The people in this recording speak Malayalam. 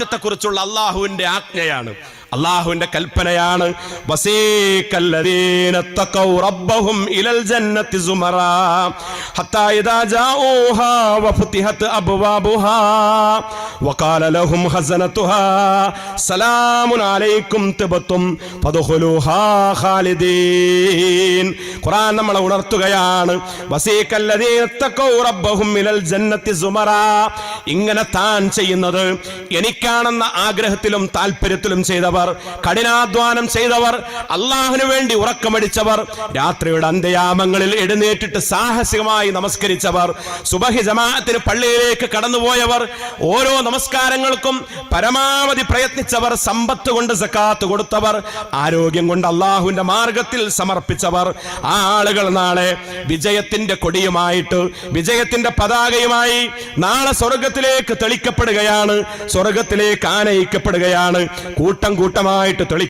മാറ്റത്തെക്കുറിച്ചുള്ള അള്ളാഹുവിന്റെ ആജ്ഞയാണ്. അള്ളാഹുവിന്റെ കൽപ്പനയാണ്. ഖുർആൻ നമ്മളെ ഉണർത്തുകയാണ്. ഇങ്ങനെ താൻ ചെയ്യുന്നത് എനിക്കാണെന്ന ആഗ്രഹത്തിലും താല്പര്യത്തിലും ചെയ്തവർ കഠിനാധ്വാനം ചെയ്തവർ അള്ളാഹുവിന് വേണ്ടി ഉറക്കമടിച്ചവർ രാത്രിയുടെ അന്ത്യയാമങ്ങളിൽ എഴുന്നേറ്റിട്ട് സാഹസികമായി നമസ്കരിച്ചവർ സുബഹി ജമാഅത്തിന് പള്ളിയിലേക്ക് കടന്നുപോയവർ ഓരോ നമസ്കാരങ്ങൾക്കും പരമാവധി പ്രയത്നിച്ചവർ സമ്പത്ത് കൊണ്ട് സക്കാത്ത് കൊടുത്തവർ ആരോഗ്യം കൊണ്ട് അള്ളാഹുവിന്റെ മാർഗത്തിൽ സമർപ്പിച്ചവർ ആ ആളുകൾ നാളെ വിജയത്തിന്റെ കൊടിയുമായിട്ട് വിജയത്തിന്റെ പതാകയുമായി നാളെ സ്വർഗത്തിലേക്ക് തെളിക്കപ്പെടുകയാണ് സ്വർഗത്തിലേക്ക് ആനയിക്കപ്പെടുകയാണ് കൂട്ടം കൂട്ടമായിട്ട് തെളി